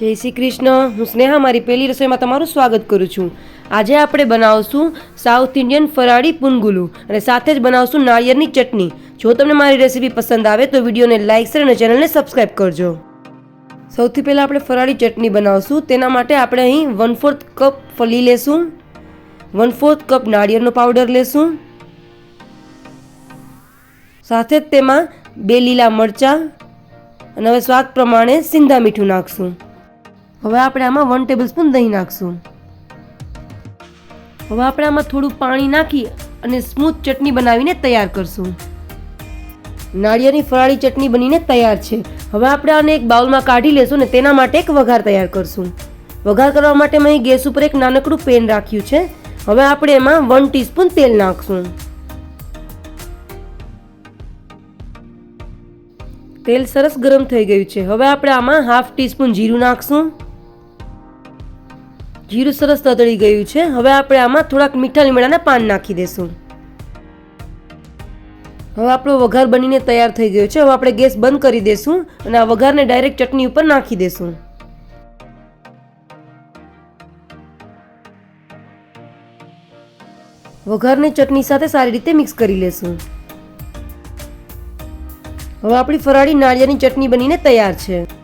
જય શ્રી કૃષ્ણ. હું સ્નેહા, મારી પહેલી રસોઈમાં તમારું સ્વાગત કરું છું. આજે આપણે બનાવશું સાઉથ ઇન્ડિયન ફરાળી પુનગુલુ અને સાથે જ બનાવશું નાળિયેરની ચટણી. જો તમને મારી રેસીપી પસંદ આવે તો વિડીયોને લાઇક શેર અને ચેનલને સબસ્ક્રાઈબ કરજો. સૌથી પહેલાં આપણે ફરાળી ચટણી બનાવશું. તેના માટે આપણે અહીં વન ફોર્થ કપ ફલી લેશું. વન ફોર્થ કપ નાળિયેરનો પાવડર લેશું. સાથે જ તેમાં બે લીલા મરચાં અને હવે સ્વાદ પ્રમાણે સિંધા મીઠું નાખશું. હવે આપણે આમાં વન ટેબલ સ્પૂન દહીં નાખશું. હવે આપણે આમાં થોડું પાણી નાખી અને સ્મૂથ ચટણી બનાવીને તૈયાર કરશું. નાળિયેરની ફરાળી ચટણી બનીને તૈયાર છે. હવે આપણે આને એક બાઉલમાં કાઢી લેશું ને તેના માટે એક વઘાર તૈયાર કરશું. વઘાર કરવા માટે મેં ગેસ ઉપર એક નાનકડું પેન રાખ્યું છે. હવે આપણે એમાં વન ટીસ્પૂન તેલ નાખશું. તેલ સરસ ગરમ થઈ ગયું છે. હવે આપણે આમાં હાફ ટીસ્પૂન જીરું નાખશું. જીરું સરસ તતળી ગયું છે. હવે આપણે આમાં થોડાક મીઠા લીમડાના પાન નાખી દેશું. હવે આપણો વઘાર બનીને તૈયાર થઈ ગયો છે. હવે આપણે ગેસ બંધ કરી દેશું અને આ વઘારને ડાયરેક્ટ ચટણી ઉપર નાખી દેશું. વઘારને ચટણી સાથે સારી રીતે મિક્સ કરી લેશું. હવે આપણી ફરાળી નાળિયાની ચટણી બનીને તૈયાર છે.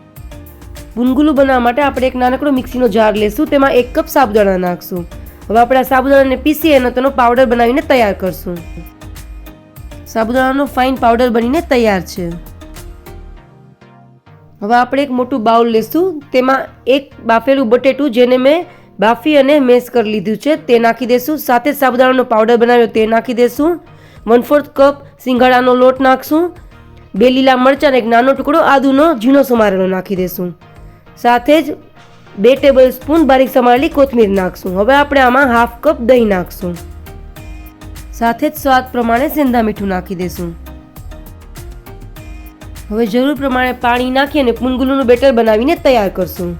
ગુનગુલું બનાવવા માટે આપણે એક નાનકડો મિક્સીનો જાર લેશું, તેમાં એક કપ સાબુદાણા નાખશું. હવે આપણે આ સાબુદાણાને પીસી અને તેનો પાવડર બનાવીને તૈયાર કરશું. સાબુદાણાનો ફાઇન પાવડર બનીને તૈયાર છે. હવે આપણે એક મોટું બાઉલ લેશું, તેમાં એક બાફેલું બટેટું જેને મેં બાફી અને મેશ કરી લીધું છે, તે નાખી દેશું. સાથે સાબુદાણાનો પાવડર બનાવ્યો, તે નાખી દેશું. વન ફોર્થ કપ સિંગાડાનો લોટ નાખશું. બે લીલા મરચાં અને એક નાનો ટુકડો આદુનો ઝીણો સમારેલો નાખી દેશું. સાથે જ બે ટેબલ સ્પૂન બારીક સમારેલી કોથમીર નાખશું. હવે આપણે આમાં હાફ કપ દહીં નાખશું. સાથે જ સ્વાદ પ્રમાણે સેંધા મીઠું નાખી દેશું. હવે જરૂર પ્રમાણે પાણી નાખી અને પૂનગુલુનું બેટર બનાવીને તૈયાર કરશું.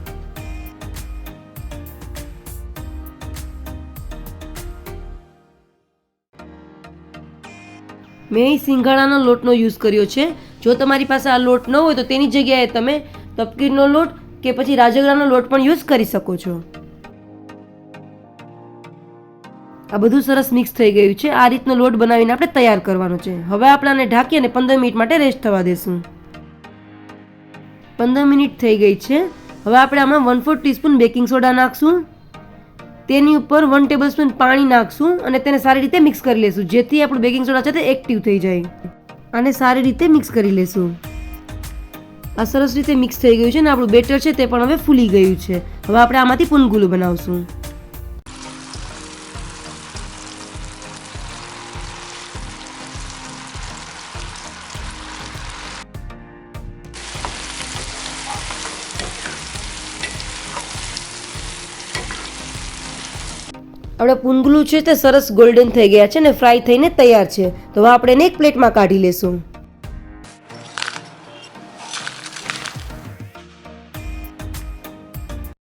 મેં અહીં લોટનો યુઝ કર્યો છે. જો તમારી પાસે આ લોટ ન હોય તો તેની જગ્યાએ તમે તપકીરનો લોટ કે પછી રાજગરાનો લોટ પણ યુઝ કરી શકો છો. આ બધું સરસ મિક્સ થઈ ગયું છે. આ રીતનો લોટ બનાવીને આપણે તૈયાર કરવાનો છે. હવે આપણે આને ઢાંકી અને પંદર મિનિટ માટે રેસ્ટ થવા દેશું. પંદર મિનિટ થઈ ગઈ છે. હવે આપણે આમાં one four teaspoon baking soda નાખશું. તેની ઉપર વન ટેબલ સ્પૂન પાણી નાખશું અને તેને સારી રીતે મિક્સ કરી લેશું. જેથી આપણું બેકિંગ સોડા છે તે એક્ટિવ થઈ જાય. અને સારી રીતે મિક્સ કરી લેશું. આ સરસ રીતે મિક્સ થઈ ગયું છે અને આપણું બેટર છે તે પણ હવે ફૂલી ગયું છે. હવે આપણે આમાંથી પુનગુલું બનાવશું. આપણા પુનગુલું છે તે સરસ ગોલ્ડન થઈ ગયા છે ને ફ્રાય થઈને તૈયાર છે. તો હવે આપણે એને એક પ્લેટમાં કાઢી લેશું.